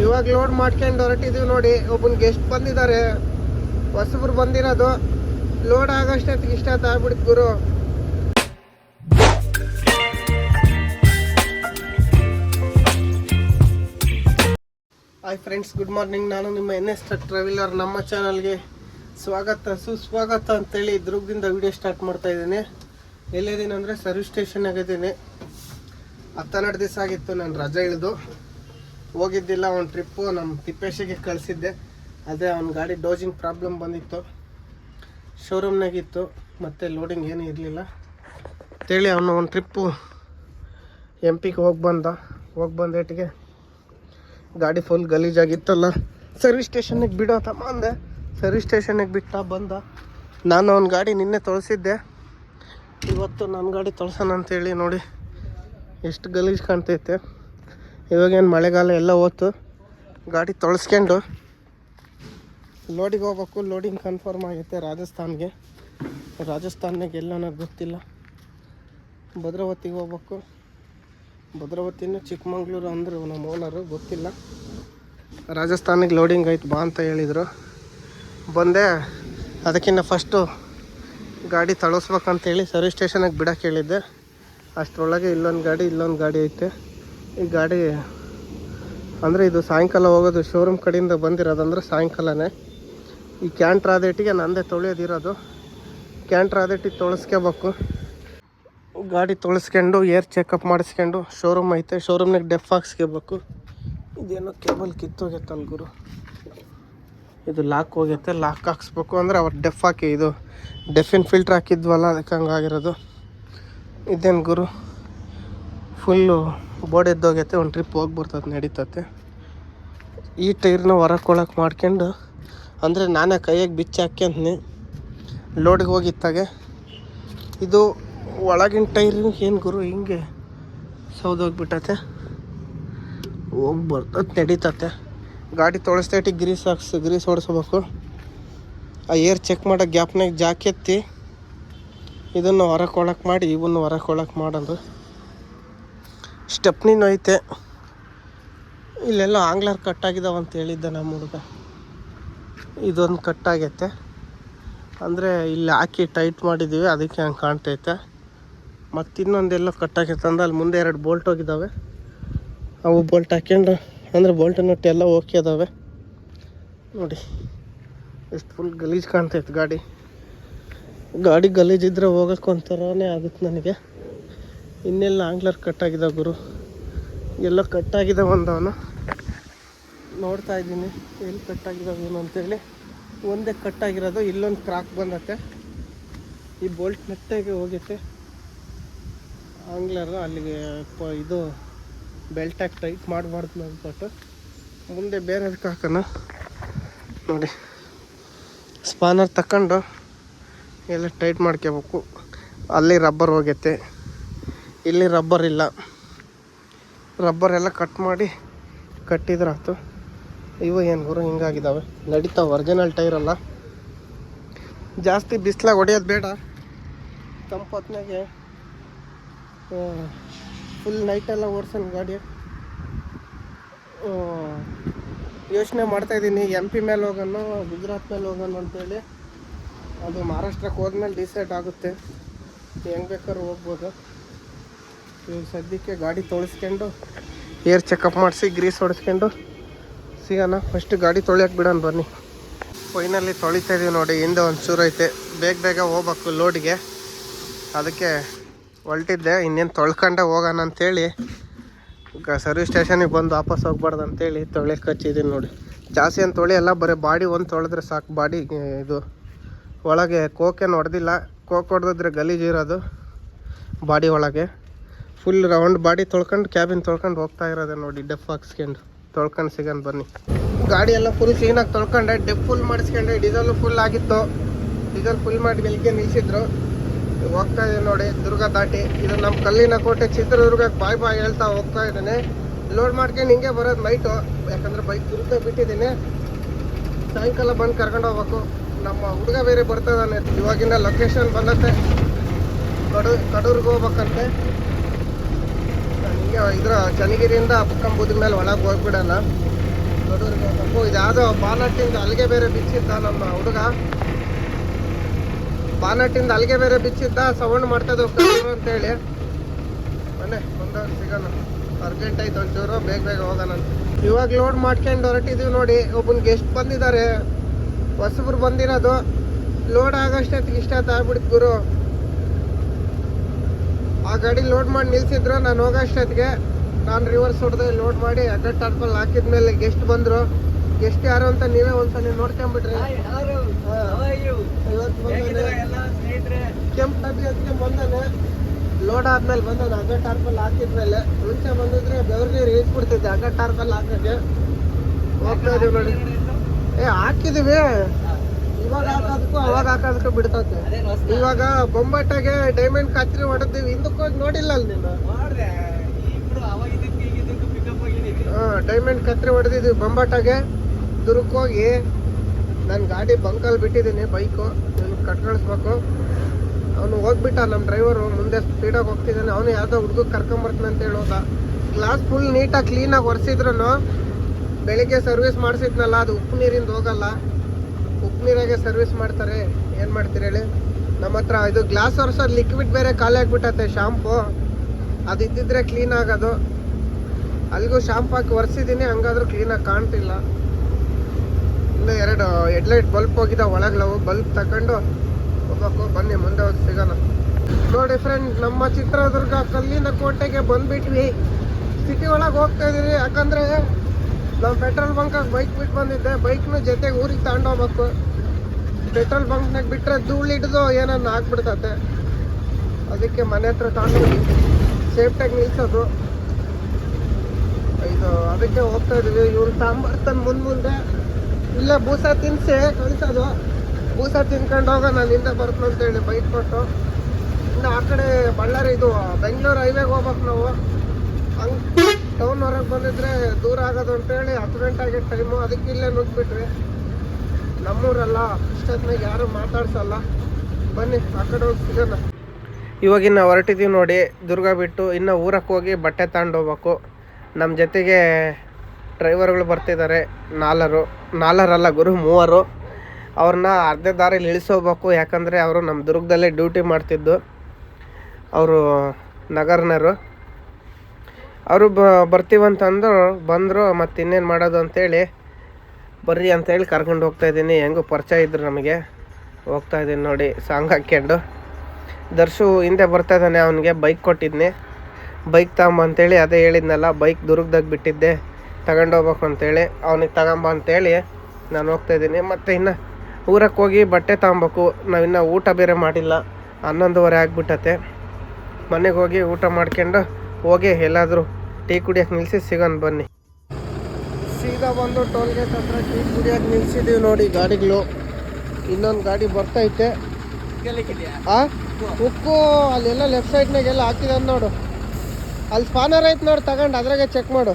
ಇವಾಗ ಲೋಡ್ ಮಾಡ್ಕೊಂಡು ಹೊರಟಿದೀವಿ ನೋಡಿ, ಒಬ್ಬನ ಗೆಸ್ಟ್ ಬಂದಿದ್ದಾರೆ. ಹೊಸಬ್ರು ಬಂದಿರೋದು. ಲೋಡ್ ಆಗೋಷ್ಟೊತ್ತಿಗೆ ಇಷ್ಟ ಆಗ್ಬಿಡ್ತು ಗುರು. ಹಾಯ್ ಫ್ರೆಂಡ್ಸ್ ಗುಡ್ ಮಾರ್ನಿಂಗ್ ನಾನು ನಿಮ್ಮ ಎನ್ ಎಸ್ ಟ್ರಾವೆಲರ್ ನಮ್ಮ ಚಾನಲ್ಗೆ ಸ್ವಾಗತ, ಸುಸ್ವಾಗತ ಅಂತೇಳಿ ದುರ್ಗದಿಂದ ವಿಡಿಯೋ ಸ್ಟಾರ್ಟ್ ಮಾಡ್ತಾ ಇದ್ದೀನಿ. ಎಲ್ಲಿದ್ದೀನಿ ಅಂದರೆ ಸರ್ವಿಸ್ ಸ್ಟೇಷನ್ ಆಗಿದ್ದೀನಿ ಹತ್ತೆರಡು ದಿವಸ ಆಗಿತ್ತು, ನಾನು ರಜೆ ಇಳಿದು. ಹೋಗಿದ್ದಿಲ್ಲ ಒಂದು ಟ್ರಿಪ್ಪು ನಮ್ಮ ತಿಪ್ಪೇಶಿಗೆ ಕಳಿಸಿದ್ದೆ. ಅದೇ ಅವ್ನ ಗಾಡಿ ಡೋಜಿಂಗ್ ಪ್ರಾಬ್ಲಮ್ ಬಂದಿತ್ತು. ಶೋರೂಮ್ನಾಗಿತ್ತು ಮತ್ತು ಲೋಡಿಂಗ್ ಏನೂ ಇರಲಿಲ್ಲ. ಅಂತೇಳಿ ಅವನು ಒಂದು ಟ್ರಿಪ್ಪು ಎಂ ಪಿಗೆ ಹೋಗಿ ಬಂದ. ಹೋಗಿ ಬಂದೇಟಿಗೆ ಗಾಡಿ ಫುಲ್ ಗಲೀಜಾಗಿತ್ತಲ್ಲ ಸರ್ವಿಸ್ ಸ್ಟೇಷನಿಗೆ ಬಿಡೋ ತಮ್ಮ ಅಂದೆ ಸರ್ವಿಸ್ ಸ್ಟೇಷನಿಗೆ ಬಿಟ್ಟ ಬಂದ. ನಾನು ಅವ್ನ ಗಾಡಿ ನಿನ್ನೆ ತೊಳಸಿದ್ದೆ. ಇವತ್ತು ನನ್ನ ಗಾಡಿ ತೊಳ್ಸೋಣ ಅಂತೇಳಿ ನೋಡಿ, ಎಷ್ಟು ಗಲೀಜು ಕಾಣ್ತೈತೆ. ಇವಾಗೇನು ಮಳೆಗಾಲ ಎಲ್ಲ ಹೋತು ಗಾಡಿ ತೊಳಸ್ಕೊಂಡು ಲೋಡಿಗೆ ಹೋಗ್ಬೇಕು. ಲೋಡಿಂಗ್ ಕನ್ಫರ್ಮ್ ಆಗೈತೆ ರಾಜಸ್ಥಾನ್ಗೆ. ರಾಜಸ್ಥಾನ್ನಾಗ ಎಲ್ಲ ಗೊತ್ತಿಲ್ಲ. ಭದ್ರಾವತಿಗೆ ಹೋಗ್ಬೇಕು. ಭದ್ರಾವತಿನ ಚಿಕ್ಕಮಂಗ್ಳೂರು ಅಂದರು ನಮ್ಮ ಓನರು ಗೊತ್ತಿಲ್ಲ. ರಾಜಸ್ಥಾನಿಗೆ ಲೋಡಿಂಗ್ ಆಯ್ತು ಬಾ ಅಂತ ಹೇಳಿದರು. ಬಂದೆ. ಅದಕ್ಕಿಂತ ಫಸ್ಟು ಗಾಡಿ ತಳಿಸ್ಬೇಕಂತೇಳಿ ಸರ್ವಿಸ್ ಸ್ಟೇಷನಿಗೆ ಬಿಡೋಕೆ ಹೇಳಿದ್ದೆ. ಅಷ್ಟರೊಳಗೆ ಇಲ್ಲೊಂದು ಗಾಡಿ ಇಲ್ಲೊಂದು ಗಾಡಿ ಐತೆ. ಈ ಗಾಡಿ, ಅಂದರೆ ಇದು ಸಾಯಂಕಾಲ ಹೋಗೋದು ಶೋರೂಮ್ ಕಡೆಯಿಂದ ಬಂದಿರೋದಂದ್ರೆ ಸಾಯಂಕಾಲನೇ. ಈ ಕ್ಯಾಂಟ್ರ್ ಆದೇಟಿಗೆ ನಂದೇ ತೊಳೆಯೋದಿರೋದು. ಕ್ಯಾಂಟ್ರ್ ಆದೇಟಿಗೆ ತೊಳಸ್ಕೋಬೇಕು. ಗಾಡಿ ತೊಳಸ್ಕೊಂಡು, ಏರ್ ಚೆಕಪ್ ಮಾಡಿಸ್ಕೊಂಡು ಶೋರೂಮ್ ಐತೆ. ಶೋರೂಮ್ನಾಗ ಡೆಫ್ ಹಾಕ್ಸ್ಕೋಬೇಕು. ಇದೇನೋ ಕೇಬಲ್ ಕಿತ್ತೋಗೈತಲ್ಲ ಗುರು. ಇದು ಲಾಕ್ ಹೋಗೈತೆ ಲಾಕ್ ಹಾಕ್ಸ್ಬೇಕು. ಅಂದರೆ ಅವ್ರು ಡೆಫ್ ಹಾಕಿ, ಇದು ಡೆಫಿನ್ ಫಿಲ್ಟ್ರ್ ಹಾಕಿದ್ವಲ್ಲ, ಅದಕ್ಕೆ ಹಂಗಾಗಿರೋದು. ಇದೇನು ಗುರು? ಫುಲ್ಲು ಬೋರ್ಡ್ ಎದ್ದೋಗೈತೆ, ಒಂದು ಟ್ರಿಪ್ ಹೋಗಿ ಬರ್ತದೆ ನಡೀತತೆ. ಈ ಟೈರ್ನ ಹೊರಕೊಳಕ್ಕೆ ಮಾಡ್ಕೊಂಡು, ಅಂದರೆ ನಾನೇ ಕೈಯಾಗೆ ಬಿಚ್ಚಿ ಹಾಕ್ಯಂತೀನಿ ಲೋಡ್ಗೆ ಹೋಗಿತ್ತಾಗೆ. ಇದು ಒಳಗಿನ ಟೈರ್ ಏನು ಗುರು, ಹಿಂಗೆ ಸೌದೋಗ್ಬಿಟ್ಟತೆ ಹೋಗಿ ಬರ್ತದೆ ನಡೀತತೆ. ಗಾಡಿ ತೊಳಸ್ತೈಟಿ ಗ್ರೀಸ್ ಹಾಕ್ಸ್ ಗ್ರೀಸ್ ಹೊಡಿಸ್ಬೇಕು. ಆ ಏರ್ ಚೆಕ್ ಮಾಡೋ ಗ್ಯಾಪ್ನಾಗ ಜಾಕೆತ್ತಿ. ಇದನ್ನು ಹೊರಕೊಳಕ್ಕೆ ಮಾಡಿ, ಇವನ್ನ ಹೊರಕೊಳಕ್ಕೆ ಮಾಡೋದು ಸ್ಟೆಪ್ನಿನೂ ಐತೆ. ಇಲ್ಲೆಲ್ಲ ಆಂಗ್ಲರ್ ಕಟ್ಟಾಗಿದ್ದಾವೆ ಅಂತ ಹೇಳಿದ್ದೆ ನಮ್ಮ ಹುಡುಗ. ಇದೊಂದು ಕಟ್ಟಾಗೈತೆ. ಅಂದರೆ ಇಲ್ಲಿ ಹಾಕಿ ಟೈಟ್ ಮಾಡಿದ್ದೀವಿ ಅದಕ್ಕೆ ಹಂಗೆ ಕಾಣ್ತೈತೆ. ಮತ್ತು ಇನ್ನೊಂದೆಲ್ಲ ಕಟ್ಟಾಗೈತೆ ಅಂದ್ರೆ ಅಲ್ಲಿ ಮುಂದೆ ಎರಡು ಬೋಲ್ಟ್ ಹೋಗಿದ್ದಾವೆ ಅವು ಬೋಲ್ಟ್ ಹಾಕ್ಯಂಡು, ಅಂದರೆ ಬೋಲ್ಟ್ ನಟ್ಟು ಎಲ್ಲ ಓಕೆ ಅದಾವೆ. ನೋಡಿ, ಎಷ್ಟು ಫುಲ್ ಗಲೀಜು ಕಾಣ್ತೈತೆ ಗಾಡಿ. ಗಾಡಿ ಗಲೀಜಿದ್ರೆ ಹೋಗಕ್ಕೆ ಒಂಥರನೇ ಆಗುತ್ತೆ ನನಗೆ. ಇನ್ನೆಲ್ಲ ಆಂಗ್ಲರ್ ಕಟ್ಟಾಗಿದ್ದಾವೆ ಗುರು. ಎಲ್ಲ ಕಟ್ಟಾಗಿದ್ದಾವೆ ಒಂದವನು. ನೋಡ್ತಾ ಇದ್ದೀನಿ ಎಲ್ಲಿ ಕಟ್ಟಾಗಿದ್ದಾವೆ ಏನು ಅಂತೇಳಿ. ಒಂದೇ ಕಟ್ಟಾಗಿರೋದು ಇಲ್ಲೊಂದು ಕ್ರಾಕ್ ಬಂದತೆ. ಈ ಬೋಲ್ಟ್ ನೆಟ್ಟಾಗಿ ಹೋಗೈತೆ. ಆಂಗ್ಲರ್ ಅಲ್ಲಿಗೆ ಪ ಇದು ಬೆಲ್ಟಾಗಿ ಟೈಟ್ ಮಾಡಬಾರ್ದು ಅಂದ್ಬಿಟ್ಟು ಮುಂದೆ ಬೇರೆದಕ್ಕೆ ಹಾಕೋಣ. ನೋಡಿ. ಸ್ಪಾನರ್ ತಗೊಂಡು ಎಲ್ಲ ಟೈಟ್ ಮಾಡ್ಕೋಬೇಕು ಅಲ್ಲಿ ರಬ್ಬರ್ ಹೋಗೈತೆ. ಇಲ್ಲಿ ರಬ್ಬರ್ ಇಲ್ಲ. ರಬ್ಬರ್ ಎಲ್ಲ ಕಟ್ ಮಾಡಿ ಕಟ್ಟಿದ್ರಾಯ್ತು. ಇವು ಏನು ಗುರು ಹಿಂಗಾಗಿದ್ದಾವೆ ನಡೀತಾವೆ ಒರಿಜಿನಲ್ ಟೈರ್ ಅಲ್ಲ. ಜಾಸ್ತಿ ಬಿಸ್ಲಾಗ ಹೊಡೆಯೋದು ಬೇಡ. ತಂಪತ್ನಾಗೆ ಫುಲ್ ನೈಟೆಲ್ಲ ಓಡಿಸೋಣ ಗಾಡಿ. ಯೋಚನೆ ಮಾಡ್ತಾಯಿದ್ದೀನಿ ಎಂ ಪಿ ಮೇಲೆ ಹೋಗೋಣ ಗುಜರಾತ್ ಮೇಲೆ ಹೋಗೋಣ ಅಂತೇಳಿ. ಅದು ಮಹಾರಾಷ್ಟ್ರಕ್ಕೆ ಹೋದ್ಮೇಲೆ ಡಿಸೈಡ್ ಆಗುತ್ತೆ. ಹೆಂಗೆ ಬೇಕಾದ್ರೂ ಹೋಗ್ಬೋದು. ಸದ್ಯಕ್ಕೆ ಗಾಡಿ ತೊಳಿಸ್ಕೊಂಡು ಏರ್ ಚೆಕಪ್ ಮಾಡಿಸಿ ಗ್ರೀಸ್ ಹೊಡೆಸ್ಕೊಂಡು ಸಿಗೋಣ. ಫಸ್ಟ್ ಗಾಡಿ ತೊಳೆಯಕ್ಕೆ ಬಿಡೋಣ ಬನ್ನಿ. ಫೈನಲ್ಲಿ ತೊಳಿತಾ ಇದೀವಿ ನೋಡಿ, ಹಿಂದೆ ಒಂದು ಚೂರು ಐತೆ. ಬೇಗ ಬೇಗ ಹೋಗ್ಬೇಕು ಲೋಡ್ಗೆ ಅದಕ್ಕೆ ಹೊಲ್ಟಿದ್ದೆ, ಇನ್ನೇನು ತೊಳ್ಕೊಂಡೆ ಹೋಗೋಣ ಅಂತೇಳಿ. ಸರ್ವಿಸ್ ಸ್ಟೇಷನಿಗೆ ಬಂದು ವಾಪಸ್ ಹೋಗ್ಬಾರ್ದು ಅಂತೇಳಿ ತೊಳೆಯಕ್ಕೆ ಹಚ್ಚಿದ್ದೀನಿ ನೋಡಿ. ಜಾಸ್ತಿ ಏನು ತೊಳೆಯಲ್ಲ ಬರೀ ಬಾಡಿ ಒಂದು ತೊಳೆದ್ರೆ ಸಾಕು. ಬಾಡಿ ಇದು ಒಳಗೆ ಕೋಕೇನು ಹೊಡೆದಿಲ್ಲ. ಕೋಕ್ ಹೊಡೆದಿದ್ರೆ ಗಲೀಜು ಇರೋದು ಬಾಡಿ ಒಳಗೆ. ಫುಲ್ ರೌಂಡ್ ಬಾಡಿ ತೊಳ್ಕೊಂಡು ಕ್ಯಾಬಿನ್ ತೊಳ್ಕೊಂಡು ಹೋಗ್ತಾ ಇರೋದೆ ನೋಡಿ ಡೆಫ್ ಹಾಕ್ಸ್ಕೊಂಡು ತೊಳ್ಕೊಂಡು ಸಿಗೋಣ ಬನ್ನಿ. ಗಾಡಿ ಎಲ್ಲ ಫುಲ್ ಕ್ಲೀನಾಗಿ ತೊಳ್ಕೊಂಡೆ ಡೆಪ್ ಫುಲ್ ಮಾಡಿಸ್ಕೊಂಡೆ ಡೀಸೆಲ್ ಫುಲ್ ಆಗಿತ್ತು. ಡೀಸೆಲ್ ಫುಲ್ ಮಾಡಿ ಬೆಳಿಗ್ಗೆ ನಿಲ್ಸಿದ್ರು. ಹೋಗ್ತಾ ಇದೆ ನೋಡಿ, ದುರ್ಗ ದಾಟಿ. ಇದು ನಮ್ಮ ಕಲ್ಲಿನ ಕೋಟೆ, ಚಿತ್ರದುರ್ಗಕ್ಕೆ ಬಾಯ್ ಬಾಯ್ ಹೇಳ್ತಾ ಹೋಗ್ತಾ ಇದ್ದೇನೆ. ಲೋಡ್ ಮಾಡ್ಕೊಂಡು ಹಿಂಗೆ ಬರೋದು ನೈಟು ಯಾಕಂದ್ರೆ ಬೈಕ್ ದುರ್ಗ ಬಿಟ್ಟಿದ್ದೀನಿ. ಸಾಯಂಕಾಲ ಬಂದು ಕರ್ಕೊಂಡು ಹೋಗ್ಬೇಕು. ನಮ್ಮ ಹುಡುಗ ಬೇರೆ ಬರ್ತಾ ಇದ್ದಾನೆ. ಇವಾಗಿನ ಲೊಕೇಶನ್ ಬಂದತ್ತೆ ಕಡು ಕಡೂರ್ಗೆ ಹೋಗ್ಬೇಕಂತೆ. ಇದ್ರ ಚನ್ನಗಿರಿಯಿಂದ ಅಪ್ಪಕ್ಕಂಬುದ್ರ ಮೇಲೆ ಒಳಗೆ ಹೋಗ್ಬಿಡಲ್ಲ ದೊಡ್ಡವ್ರಿಗೆ ಇದು ಯಾವುದೋ ಬಾನಟ್ಟಿಂದ ಅಲ್ಲಿಗೆ ಬೇರೆ ಬಿಚ್ಚಿದ್ದ ನಮ್ಮ ಹುಡುಗ. ಬಾನಟ್ಟಿಂದ ಅಲ್ಲಿಗೆ ಬೇರೆ ಬಿಚ್ಚಿದ್ದ ಸೌಂಡ್ ಮಾಡ್ತಾ ಇದ್ದವು ಅಂತೇಳಿ. ಮನೆ ಮುಂದೆ ಸಿಗೋಣ. ಅರ್ಜೆಂಟ್ ಆಯ್ತು ಒಂಚೂರು, ಬೇಗ ಬೇಗ ಹೋಗೋಣ ಇವಾಗ ಲೋಡ್ ಮಾಡ್ಕೊಂಡು ಹೊರಟಿದೀವಿ ನೋಡಿ. ಒಬ್ಬನ ಗೆಸ್ಟ್ ಬಂದಿದ್ದಾರೆ. ಹೊಸಬ್ರು ಬಂದಿರೋದು. ಲೋಡ್ ಆಗೋಷ್ಟೊತ್ತಿಗೆ ಇಷ್ಟ ಆಗ್ಬಿಡ್ತು ಗುರು. ಆ ಗಾಡಿ ಲೋಡ್ ಮಾಡಿ ನಿಲ್ಸಿದ್ರು ನಾನು ಹೋಗೋಷ್ಟೊತ್ತಿಗೆ ನಾನು ರಿವರ್ಸ್ ಹೊಡೆದು ಲೋಡ್ ಮಾಡಿ ಅಡ್ಡ ಟಾರ್ಪಲ್ ಹಾಕಿದ್ಮೇಲೆ ಗೆಸ್ಟ್ ಬಂದರು. ಗೆಸ್ಟ್ ಯಾರು ಅಂತ ನೀವೇ ಒಂದ್ಸಲ ನೋಡ್ಕೊಂಬಿಟ್ರಿ ಕೆಂಪು ಡಬ್ಬಿ ಅದಕ್ಕೆ ಬಂದಾನೆ. ಲೋಡ್ ಆದ್ಮೇಲೆ ಬಂದಾನೆ ಅಡ್ಡ ಟಾರ್ಪಲ್ ಹಾಕಿದ್ಮೇಲೆ. ಮುಂಚೆ ಬಂದಿದ್ರೆ ಬೆವ್ರ ನೀರು ಬಿಡ್ತಿದ್ದೆ ಅಡ್ಡ ಟಾರ್ಪಲ್ ಹಾಕಕ್ಕೆ. ಹೋಗ್ತಾ ಇದೀವಿ ನೋಡಿ. ಏ ಹಾಕಿದೀವಿ. ಇವಾಗ ಹಾಕೋದಕ್ಕೂ ಅವಾಗ ಹಾಕೋದಕ್ಕೂ ಬಿಡ್ತೈತೆ. ಇವಾಗ ಬೊಂಬಾಟಾಗೆ ಡೈಮಂಡ್ ಕತ್ರಿ ಹೊಡೆದಿವಿ. ಹಿಂದಕ್ಕೆ ಹೋಗಿ ನೋಡಿಲ್ಲ ಅಲ್ಲಿ ನೀನು. ಹಾ ಡೈಮಂಡ್ ಕತ್ರಿ ಹೊಡೆದಿದ್ವಿ ಬೊಂಬಾಟಾಗೆ. ದುರ್ಗಕ್ಕೆ ಹೋಗಿ ನಾನು ಗಾಡಿ ಬಂಕಲ್ಲಿ ಬಿಟ್ಟಿದ್ದೀನಿ ಬೈಕು ನೀನು ಕಟ್ಕಳಿಸ್ಬೇಕು. ಅವನು ಹೋಗ್ಬಿಟ್ಟ ನಮ್ಮ ಡ್ರೈವರು ಮುಂದೆ ಸ್ಪೀಡಾಗಿ ಹೋಗ್ತಿದ್ದಾನೆ. ಅವನು ಯಾವುದೋ ಹುಡುಗ ಕರ್ಕೊಂಬರ್ತಾನೆ ಅಂತ ಹೇಳೋದ. ಗ್ಲಾಸ್ ಫುಲ್ ನೀಟಾಗಿ ಕ್ಲೀನಾಗಿ ಒರೆಸಿದ್ರು ಬೆಳಿಗ್ಗೆ ಸರ್ವಿಸ್ ಮಾಡಿಸಿದ್ನಲ್ಲ ಅದು ಉಪ್ಪು ನೀರಿಂದ ಹೋಗಲ್ಲ. ನೀರಾಗೆ ಸರ್ವಿಸ್ ಮಾಡ್ತಾರೆ. ಏನು ಮಾಡ್ತೀರಿ ಹೇಳಿ? ನಮ್ಮ ಹತ್ರ ಇದು ಗ್ಲಾಸ್ ಒರೆಸೋದು ಲಿಕ್ವಿಡ್ ಬೇರೆ ಖಾಲಿ ಆಗ್ಬಿಟ್ಟತೆ ಶಾಂಪು ಅದು ಇದ್ದಿದ್ರೆ ಕ್ಲೀನ್ ಆಗೋದು. ಅಲ್ಲಿಗೂ ಶಾಂಪು ಹಾಕಿ ಒರೆಸಿದ್ದೀನಿ ಹಂಗಾದ್ರೂ ಕ್ಲೀನಾಗಿ ಕಾಣ್ತಿಲ್ಲ. ಇನ್ನು ಎರಡು ಹೆಡ್ಲೈಟ್ ಬಲ್ಬ್ ಒಳಗೆ ಒಳಗ್ಲವು ಬಲ್ಪ್ ತಗೊಂಡು ಹೋಗ್ಬೇಕು ಬನ್ನಿ, ಮುಂದೆ ಹೋಗಿ ಸಿಗೋಣ. ನೋಡಿ ಫ್ರೆಂಡ್ ನಮ್ಮ ಚಿತ್ರದುರ್ಗ ಕಲ್ಲಿನ ಕೋಟೆಗೆ ಬಂದ್ಬಿಟ್ವಿ. ಸಿಟಿ ಒಳಗೆ ಹೋಗ್ತಾ ಇದೀವಿ ಯಾಕಂದ್ರೆ ನಾವು ಪೆಟ್ರೋಲ್ ಬಂಕಾಗ ಬೈಕ್ ಬಿಟ್ಟು ಬಂದಿದ್ದೆ. ಬೈಕ್ನ ಜೊತೆಗೆ ಊರಿಗೆ ತಗೊಂಡೋಗ್ಬೇಕು ಪೆಟ್ರೋಲ್ ಬಂಕ್ನಾಗ ಬಿಟ್ಟರೆ ಧೂಳು ಹಿಡಿದು ಏನನ್ನ ಆಗ್ಬಿಡ್ತತೆ. ಅದಕ್ಕೆ ಮನೆ ಹತ್ರ ತಗೊಂಡು ಸೇಫ್ಟಿಯಾಗಿ ನಿಲ್ಸೋದು. ಇದು ಅದಕ್ಕೆ ಹೋಗ್ತಾ ಇದೀವಿ. ಇವ್ರು ತಾಂಬರ್ತಾನೆ ಮುಂದೆ ಮುಂದೆ ಇಲ್ಲೇ ಬೂಸ ತಿನ್ಸಿ ಕಳಿಸೋದು. ಬೂಸ ತಿನ್ಕೊಂಡು ಹೋಗ ನಾನು ಹಿಂದೆ ಬರ್ತೀನಿ ಅಂತೇಳಿ ಬೈಕ್ ಕೊಟ್ಟು. ಇನ್ನು ಆ ಕಡೆ ಬಳ್ಳಾರಿ ಇದು ಬೆಂಗಳೂರು ಹೈವೇಗೆ ಹೋಗ್ಬೇಕು ನಾವು. ಹಂಗೆ ಟೌನ್ ಹೊರಗೆ ಬಂದಿದ್ರೆ ದೂರ ಆಗೋದು ಅಂತೇಳಿ ಹತ್ತು ಗಂಟೆ ಆಗಿದ್ದ ಟೈಮು ಅದಕ್ಕೆ ಇಲ್ಲೇ ಬಿಟ್ರಿ ನಮ್ಮೂರಲ್ಲ ಇಷ್ಟೊತ್ತಿನಾಗ ಯಾರು ಮಾತಾಡ್ಸಲ್ಲ. ಬನ್ನಿ, ಆ ಕಡೆ ಹೋಗಿ ಸಿಗೋಣ. ಇವಾಗಿನ ಹೊರಟಿದ್ದೀವಿ ನೋಡಿ, ದುರ್ಗ ಬಿಟ್ಟು ಇನ್ನು ಊರಕ್ಕೆ ಹೋಗಿ ಬಟ್ಟೆ ತಗೊಂಡು ಹೋಗ್ಬೇಕು. ನಮ್ಮ ಜೊತೆಗೆ ಡ್ರೈವರ್ಗಳು ಬರ್ತಿದ್ದಾರೆ ನಾಲ್ವರು ನಾಲ್ವರಲ್ಲ ಗುರು ಮೂವರು. ಅವ್ರನ್ನ ಅರ್ಧ ದಾರಿಲಿ ಇಳಿಸೋಬೇಕು ಯಾಕಂದರೆ ಅವರು ನಮ್ಮ ದುರ್ಗದಲ್ಲೇ ಡ್ಯೂಟಿ ಮಾಡ್ತಿದ್ದು. ಅವರು ನಗರ್ನರು. ಅವರು ಬ ಬರ್ತೀವಂತಂದು ಬಂದರು, ಮತ್ತು ಇನ್ನೇನು ಮಾಡೋದು ಅಂತೇಳಿ, ಬರ್ರಿ ಅಂತೇಳಿ ಕರ್ಕೊಂಡು ಹೋಗ್ತಾ ಇದ್ದೀನಿ. ಹೆಂಗೂ ಪರಿಚಯ ಇದ್ರು ನಮಗೆ. ಹೋಗ್ತಾ ಇದ್ದೀನಿ ನೋಡಿ, ಸಾಂಗ್ ಹಾಕ್ಕೊಂಡು ದರ್ಶು ಹಿಂದೆ ಬರ್ತಾ ಇದ್ದಾನೆ, ಅವನಿಗೆ ಬೈಕ್ ಕೊಟ್ಟಿದ್ನಿ. ಬೈಕ್ ತಗೊಂಬ ಅಂತೇಳಿ ಅದೇ ಹೇಳಿದ್ನಲ್ಲ ಬೈಕ್ ದುರ್ಗದಾಗ ಬಿಟ್ಟಿದ್ದೆ. ತಗೊಂಡೋಗ್ಬೇಕು ಅಂತೇಳಿ, ಅವನಿಗೆ ತಗೊಂಬ ಅಂತೇಳಿ ನಾನು ಹೋಗ್ತಾ ಇದ್ದೀನಿ. ಮತ್ತು ಇನ್ನು ಊರಕ್ಕೆ ಹೋಗಿ ಬಟ್ಟೆ ತಗೊಬೇಕು. ನಾವಿನ್ನು ಊಟ ಬೇರೆ ಮಾಡಿಲ್ಲ. ಹನ್ನೊಂದುವರೆ ಆಗಿಬಿಟ್ಟತೆ ಮನೆಗೆ ಹೋಗಿ ಊಟ ಮಾಡ್ಕೊಂಡು ಹೋಗಿ ಎಲ್ಲಾದರೂ ಟೀ ಕುಡಿಯೋಕೆ ನಿಲ್ಲಿಸಿ ಸಿಗೋಣ ಬನ್ನಿ. ಸೀದಾ ಬಂದು ಟೋಲ್ ಗೇಟ್ ಹತ್ರ ಟೀ ಕುಡಿಯೋಕೆ ನಿಲ್ಸಿದೀವಿ ನೋಡಿ ಗಾಡಿಗಳು. ಇನ್ನೊಂದು ಗಾಡಿ ಬರ್ತೈತೆ. ಆ? ಉಕ್ಕು, ಅಲ್ಲೆಲ್ಲ ಲೆಫ್ಟ್ ಸೈಡ್ನಾಗೆಲ್ಲ ಹಾಕಿದಾನ ನೋಡು. ಅಲ್ಲಿ ಸ್ಪಾನರ್ ಐತೆ ನೋಡಿ, ತಗೊಂಡು ಅದ್ರಾಗೆ ಚೆಕ್ ಮಾಡು.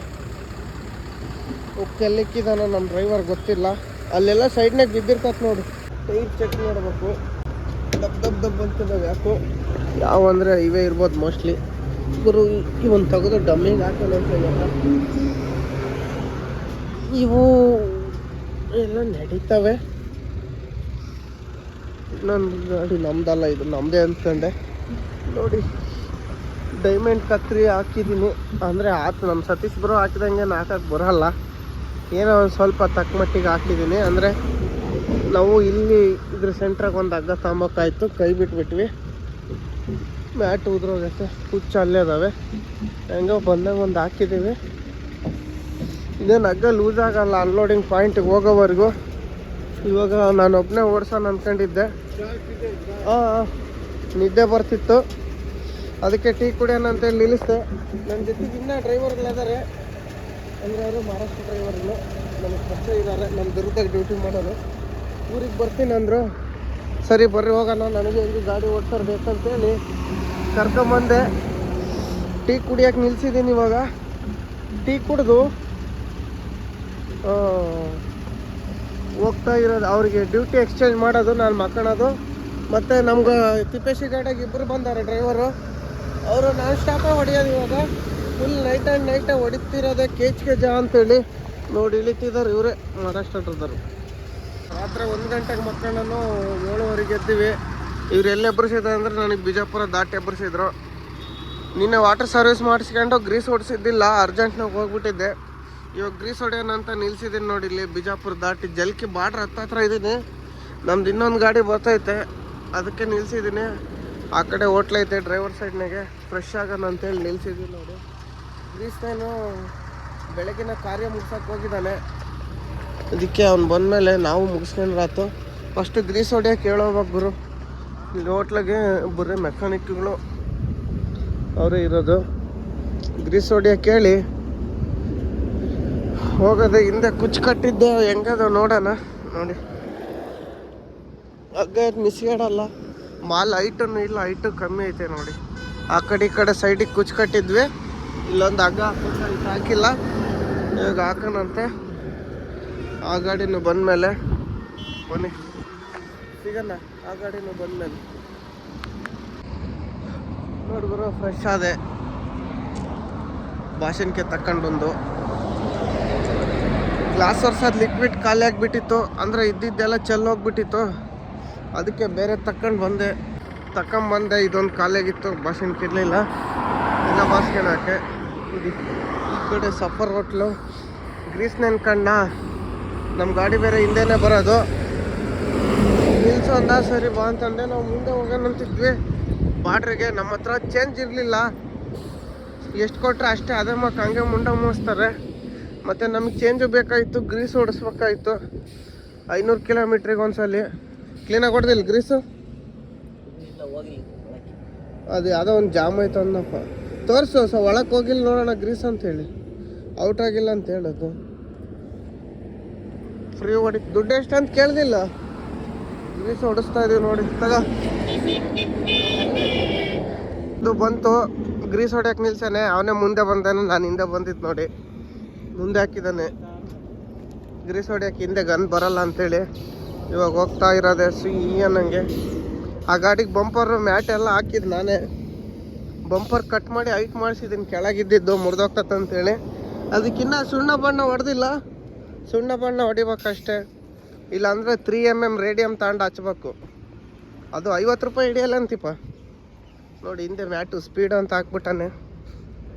ಉಕ್ಕು ಎಲ್ಲಿಕ್ಕಿದಾನ ನಮ್ಮ ಡ್ರೈವರ್ ಗೊತ್ತಿಲ್ಲ. ಅಲ್ಲೆಲ್ಲ ಸೈಡ್ನಾಗ ಬಿದ್ದಿರ್ತೈತೆ ನೋಡು. ಟೈರ್ ಚೆಕ್ ಮಾಡಬೇಕು. ದಬ್ ದಬ್ ದಬ್ ಅಂತ ಯಾಕೋ. ಯಾವ ಅಂದರೆ ಇವೇ ಇರ್ಬೋದು ಮೋಸ್ಟ್ಲಿ ಗುರು, ಇವನ್ ತೆಗೆದು ಡಮ್ಮಿಗೆ ಹಾಕೋಣ ಅಂತ. ಇವು ಎಲ್ಲ ನಡೀತವೆ. ನಾನು ಗಾಡಿ ನಮ್ದಲ್ಲ, ಇದು ನಮ್ಮದೇ ಅಂದ್ಕೊಂಡೆ ನೋಡಿ ಡೈಮಂಡ್ ಕತ್ರಿ ಹಾಕಿದ್ದೀನಿ ಅಂದರೆ ಆತು ನಮ್ಮ ಸತೀಶ್ ಬರೋ ಹಾಕಿದಂಗೆ ಹಾಕಕ್ಕೆ ಬರಲ್ಲ. ಏನೋ ಒಂದು ಸ್ವಲ್ಪ ತಕ್ಕ ಮಟ್ಟಿಗೆ ಹಾಕಿದ್ದೀನಿ ಅಂದರೆ ನಾವು ಇಲ್ಲಿ ಇದ್ರ ಸೆಂಟ್ರಾಗ ಒಂದು ಹಗ್ಗ ತಗೊಂಬೇಕಾಯ್ತು ಕೈ ಬಿಟ್ಬಿಟ್ವಿ. ಮ್ಯಾಟ್ ಉದ್ರೋಗೈತೆ ಹುಚ್ಚ ಅಲ್ಲೇ ಅದಾವೆ. ಹೆಂಗೋ ಬಂದಾಗ ಒಂದು ಹಾಕಿದ್ದೀವಿ ಇದೇನು ಹಗ್ಗ ಲೂಸ್ ಆಗಲ್ಲ ಅನ್ಲೋಡಿಂಗ್ ಪಾಯಿಂಟಿಗೆ ಹೋಗೋವರೆಗೂ. ಇವಾಗ ನಾನು ಒಬ್ಬನೇ ಓಡಿಸೋಣ ಅಂದ್ಕೊಂಡಿದ್ದೆ ಹಾಂ ನಿದ್ದೆ ಬರ್ತಿತ್ತು. ಅದಕ್ಕೆ ಟೀ ಕುಡಿಯೋಣ ಅಂತೇಳಿ ನಿಲ್ಲಿಸ್ದೆ. ನನ್ನ ಜೊತೆಗೆ ಇನ್ನೂ ಡ್ರೈವರ್ಗಳಿದ್ದಾರೆ ಅಂದರೆ ಅವರು ಮಹಾರಾಷ್ಟ್ರ ಡ್ರೈವರ್ಗಳು ನನಗೆ ಕಷ್ಟ ಇದ್ದಾರೆ ನಮ್ಮ ದುರ್ಗದಾಗ ಡ್ಯೂಟಿ ಮಾಡೋರು. ಊರಿಗೆ ಬರ್ತೀನಿ ಅಂದರು. ಸರಿ ಬರ್ರಿ, ಹೋಗೋಣ. ನನಗೆ ಹೆಂಗೆ ಗಾಡಿ ಓಡ್ಸೋರು ಬೇಕಂತೇಳಿ. ಕರ್ಕೊಂಬಂದೆ. ಟೀ ಕುಡಿಯೋಕೆ ನಿಲ್ಸಿದ್ದೀನಿ ಇವಾಗ. ಟೀ ಕುಡಿದು ಹೋಗ್ತಾ ಇರೋದು. ಅವ್ರಿಗೆ ಡ್ಯೂಟಿ ಎಕ್ಸ್ಚೇಂಜ್ ಮಾಡೋದು, ನಾನು ಮಕ್ಕಳದು. ಮತ್ತು ನಮ್ಗೆ ತಿಪ್ಪೇಶಿ ಘಾಟಾಗಿ ಇಬ್ಬರು ಬಂದಾರೆ ಡ್ರೈವರು ಅವರು ನಾನ್ ಸ್ಟಾಪೇ ಹೊಡಿಯೋದು ಇವಾಗ. ಫುಲ್ ನೈಟ್ ಆ್ಯಂಡ್ ನೈಟೇ ಹೊಡಿತಿರೋದೆ ಕೇಜ್ ಕೆ ಜಾ ಅಂತೇಳಿ ನೋಡಿ ಇಳಿತಿದ್ದಾರೆ ಇವರೇ. ಮಹಾರಾಷ್ಟ್ರದವರು. ರಾತ್ರಿ ಒಂದು ಗಂಟೆಗೆ ಮಕ್ಕಳನ್ನು ಏಳುವರೆಗೆ ಎದ್ದೀವಿ. ಇವ್ರು ಎಲ್ಲಿ ಎಬ್ಬರಿಸಿದ್ರು ಅಂದ್ರೆ ನನಗೆ ಬಿಜಾಪುರ ದಾಟಿ ಎಬ್ಬರಿಸಿದ್ರು ನಿನ್ನೆ ವಾಟರ್ ಸರ್ವಿಸ್ ಮಾಡಿಸ್ಕೊಂಡು ಗ್ರೀಸ್ ಹೊಡ್ಸಿದ್ದಿಲ್ಲ ಅರ್ಜೆಂಟ್ನಾಗ ಹೋಗ್ಬಿಟ್ಟಿದ್ದೆ. ಇವಾಗ ಗ್ರೀಸ್ ಹೊಡೆಯೋಣಂತ ನಿಲ್ಸಿದ್ದೀನಿ ನೋಡಿ ಇಲ್ಲಿ ಬಿಜಾಪುರ ದಾಟಿ. ಜಲ್ಕಿ ಬಾಡ್ರ್ ಹತ್ತ ಹತ್ರ ಇದ್ದೀನಿ ನಮ್ದು ಇನ್ನೊಂದು ಗಾಡಿ ಬರ್ತೈತೆ, ಅದಕ್ಕೆ ನಿಲ್ಸಿದ್ದೀನಿ ಆ ಕಡೆ ಹೋಟ್ಲೈತೆ ಡ್ರೈವರ್ ಸೈಡ್ನಾಗೆ ಫ್ರೆಶ್ ಆಗೋಣ ಅಂತೇಳಿ ನಿಲ್ಸಿದ್ದೀನಿ ನೋಡಿ. ಗ್ರೀಸ್ನೇನು ಬೆಳಗಿನ ಕಾರ್ಯ ಮುಗ್ಸೋಕೆ ಹೋಗಿದ್ದಾನೆ. ಅದಕ್ಕೆ ಅವ್ನು ಬಂದಮೇಲೆ ನಾವು ಮುಗಿಸ್ಕೊಂಡ್ರಾತು. ಫಸ್ಟ್ ಗ್ರೀಸ್ ಹೊಡೆಯೋಕೆ ಹೇಳೋವಾಗ ಗುರು. ಇಲ್ಲಿ ಹೋಟ್ಲಗೆ ಬರೀ ಮೆಕ್ಯಾನಿಕ್ಗಳು ಅವರೇ ಇರೋದು. ಗ್ರೀಸ್ ಹೊಡಿಯೋಕೆ ಹೇಳಿ ಹೋಗೋದು ಹಿಂದೆ ಕುಚ್ಚು ಕಟ್ಟಿದ್ದೆ, ಹೆಂಗದ ನೋಡೋಣ. ನೋಡಿ. ಹಗ್ಗ ಮಿಸ್ಗೇಡಲ್ಲ ಮಾಲ್ ಹೈಟನ್ನು ಇಲ್ಲ ಹೈಟು ಕಮ್ಮಿ ಐತೆ ನೋಡಿ. ಆ ಕಡೆ ಈ ಕಡೆ ಸೈಡಿಗೆ ಕುಚ್ಚು ಕಟ್ಟಿದ್ವಿ. ಇಲ್ಲೊಂದು ಹಗ್ಗ ಹಾಕಿಲ್ಲ. ಇವಾಗ ಹಾಕೋಣಂತೆ. ಆ ಗಾಡಿನೂ ಬಂದಮೇಲೆ ಬನ್ನಿ. ಸಿಗಣ್ಣ ಆ ಗಾಡಿನೂ ಬಂದ್ಮೇಲೆ. ನೋಡಿದ್ರು ಫ್ರೆಶ್ ಆದೆ. ಭಾಷಣಕ್ಕೆ ತಕ್ಕೊಂಡ್ಬಂದು ಗ್ಲಾಸ್ ವರ್ಷದ ಲಿಕ್ವಿಡ್ ಖಾಲಿ ಆಗಿಬಿಟ್ಟಿತ್ತು. ಅಂದರೆ ಇದ್ದಿದ್ದೆಲ್ಲ ಚೆಲ್ಲೋಗ್ಬಿಟ್ಟಿತ್ತು ಅದಕ್ಕೆ ಬೇರೆ ತಕ್ಕೊಂಡು ಬಂದೆ. ತಕೊಂಬಂದೆ ಇದೊಂದು ಖಾಲಿಯಾಗಿತ್ತು ಭಾಷಣಕ್ಕೆ ಇರಲಿಲ್ಲ. ಎಲ್ಲ ಇದು ಈ ಕಡೆ ಸಫರ್ ಹೋಟ್ಲು ಗ್ರೀಸ್ ನೆನ್ಕಣ್ಣ ನಮ್ಮ ಗಾಡಿ ಬೇರೆ ಹಿಂದೆನೇ ಬರೋದು. ನಿಲ್ಸು ಅಂದ ಸರಿ ಬಾ ಅಂತಂದೆ. ನಾವು ಮುಂದೆ ಹೋಗೋಣ ಅಂತಿದ್ವಿ. ಬಾಡ್ರಿಗೆ ನಮ್ಮ ಹತ್ರ ಚೇಂಜ್ ಇರಲಿಲ್ಲ. ಎಷ್ಟು ಕೊಟ್ಟರೆ ಅಷ್ಟೇ, ಅದೇ ಮಕ್ಕ ಹಂಗೆ ಮುಂಡ ಮೂಡಿಸ್ತಾರೆ ಮತ್ತು ನಮಗೆ ಚೇಂಜು ಬೇಕಾಯಿತು ಗ್ರೀಸ್ ಓಡಿಸ್ಬೇಕಾಗಿತ್ತು ಐನೂರು ಕಿಲೋಮೀಟ್ರಿಗೆ ಒಂದ್ಸಲಿ. ಕ್ಲೀನಾಗಿ ಹೊಡೆದಿಲ್ಲ ಗ್ರೀಸು ಅದು ಯಾವುದೋ ಒಂದು ಜಾಮ್ ಆಯ್ತು ಅಂದಪ್ಪ ತೋರಿಸು, ಸೊ ಒಳಕ್ಕೆ ಹೋಗಿಲ್ಲ ನೋಡೋಣ ಗ್ರೀಸ್ ಅಂತ ಹೇಳಿ. ಔಟ್ ಆಗಿಲ್ಲ ಅಂತ ಹೇಳೋದು. ಫ್ರೀ ಹೊಡಿ ದುಡ್ಡು ಎಷ್ಟು ಅಂತ ಕೇಳ್ದಿಲ್ಲ. ಗ್ರೀಸ್ ಓಡಿಸ್ತಾ ಇದೀವಿ ನೋಡಿ. ತಗ. ಇದು ಬಂತು. ಗ್ರೀಸ್ ಹೊಡ್ಯಕ್ಕೆ ನಿಲ್ಸಾನೆ ಅವನೇ ಮುಂದೆ ಬಂದಾನೆ, ನಾನು ಹಿಂದೆ ಬಂದಿದ್ದು ನೋಡಿ. ಮುಂದೆ ಹಾಕಿದ್ದಾನೆ ಗ್ರೀಸ್ ಹೊಡ್ಯಕ್ಕೆ ಹಿಂದೆ ಗನ್ ಬರಲ್ಲ ಅಂತೇಳಿ. ಇವಾಗ ಹೋಗ್ತಾ ಇರೋದೆ ಸಿ ಅನ್ನಂಗೆ ಆ ಗಾಡಿಗೆ ಬಂಪರ್, ಮ್ಯಾಟ್ ಎಲ್ಲ ಹಾಕಿದ್ದು ನಾನೇ. ಬಂಪರ್ ಕಟ್ ಮಾಡಿ ಹೈಟ್ ಮಾಡಿಸಿದ್ದೀನಿ ಕೆಳಗಿದ್ದಿದ್ದು ಮುರಿದೋಗ್ತದೆ ಅಂತೇಳಿ. ಅದಕ್ಕಿನ್ನ ಸುಣ್ಣ ಬಣ್ಣ ಹೊಡೆದಿಲ್ಲ. ಸುಣ್ಣ ಬಣ್ಣ ಹೊಡಿಬೇಕಷ್ಟೇ. ಇಲ್ಲಾಂದರೆ ತ್ರೀ ಎಂ ಎಂ ರೇಡಿಯಮ್ ತಗೊಂಡು ಹಚ್ಬೇಕು. ಅದು ಐವತ್ತು ರೂಪಾಯಿ ಹಿಡಿಯಲ್ಲ ಅಂತಿಪ್ಪ. ನೋಡಿ, ಹಿಂದೆ ಮ್ಯಾಟು ಸ್ಪೀಡ್ ಅಂತ ಹಾಕ್ಬಿಟ್ಟಾನೆ.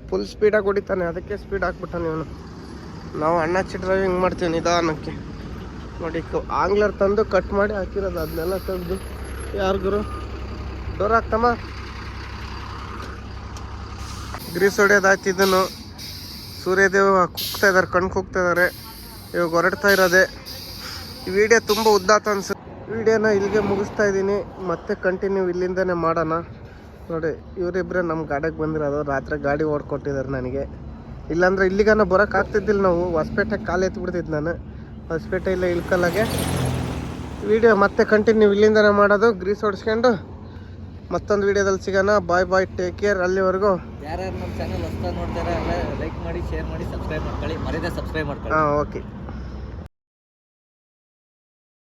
ಫುಲ್ ಸ್ಪೀಡಾಗಿ ಹೊಡಿತಾನೆ. ಅದಕ್ಕೆ ಸ್ಪೀಡ್ ಹಾಕ್ಬಿಟ್ಟಾನೆ ಇವನು. ನಾವು ಅಣ್ಣಚ್ಚಿ ಡ್ರೈವಿಂಗ್ ಮಾಡ್ತೀವಿ ನಿಧಾನಕ್ಕೆ. ನೋಡಿ ಆಂಗ್ಲರ್ ತಂದು ಕಟ್ ಮಾಡಿ ಹಾಕಿರೋದು, ಅದನ್ನೆಲ್ಲ ತೆಗೆದು. ಯಾರಿಗೂ ಡೋರ್ ಹಾಕ್ತಮ್ಮ. ಗ್ರೀಸ್ ಹೊಡೆಯೋದು ಇದನ್ನು. ಸೂರ್ಯದೇವ ಕುಗ್ತಾ ಇದ್ದಾರೆ ಕಣ್ಣು ಕುಗ್ತಾ ಇದ್ದಾರೆ. ಇವಾಗ ಹೊರಡ್ತಾ ಇರೋದೆ. ಈ ವಿಡಿಯೋ ತುಂಬ ಉದ್ದಾತ ಅನ್ಸುತ್ತೆ ವಿಡಿಯೋನ ಇಲ್ಲಿಗೆ ಮುಗಿಸ್ತಾ ಇದ್ದೀನಿ. ಮತ್ತೆ ಕಂಟಿನ್ಯೂ ಇಲ್ಲಿಂದನೇ ಮಾಡೋಣ. ನೋಡಿ ಇವರಿಬ್ಬರೇ ನಮ್ಮ ಗಾಡಿಗೆ ಬಂದಿರೋದು. ರಾತ್ರಿ ಗಾಡಿ ಓಡ್ಕೊಟ್ಟಿದ್ದಾರೆ ನನಗೆ. ಇಲ್ಲಾಂದ್ರೆ ಇಲ್ಲಿಗಾನ ಬರೋಕೆ ಆಗ್ತಿದ್ದಿಲ್ಲ ನಾವು. ಹೊಸಪೇಟೆಗೆ ಕಾಲು ಎತ್ಬಿಡ್ತಿದ್ದು ನಾನು. ಹೊಸಪೇಟೆ ಇಲ್ಲ ಇಳ್ಕಲ್ಲಾಗೆ. ವಿಡಿಯೋ ಮತ್ತೆ ಕಂಟಿನ್ಯೂ ಇಲ್ಲಿಂದನೇ ಮಾಡೋದು. ಗ್ರೀಸ್ ಹೊಡ್ಸ್ಕೊಂಡು ಮತ್ತೊಂದು ವಿಡಿಯೋದಲ್ಲಿ ಸಿಗೋಣ. ಬಾಯ್ ಬಾಯ್ ಟೇಕ್ ಕೇರ್ ಅಲ್ಲಿವರೆಗೂ ಯಾರ್ಯಾರು ನಮ್ಮ ಚಾನಲ್ ಹೊಸ್ತಾ ನೋಡ್ತಾರೆ ಲೈಕ್ ಮಾಡಿ ಶೇರ್ ಮಾಡಿ ಸಬ್ಸ್ಕ್ರೈಬ್ ಮಾಡ್ಕೊಳ್ಳಿ. ಮರೀದೇ ಸಬ್ಸ್ಕ್ರೈಬ್ ಮಾಡ್ಕೊಳ್ಳಿ. ಹಾಂ ಓಕೆ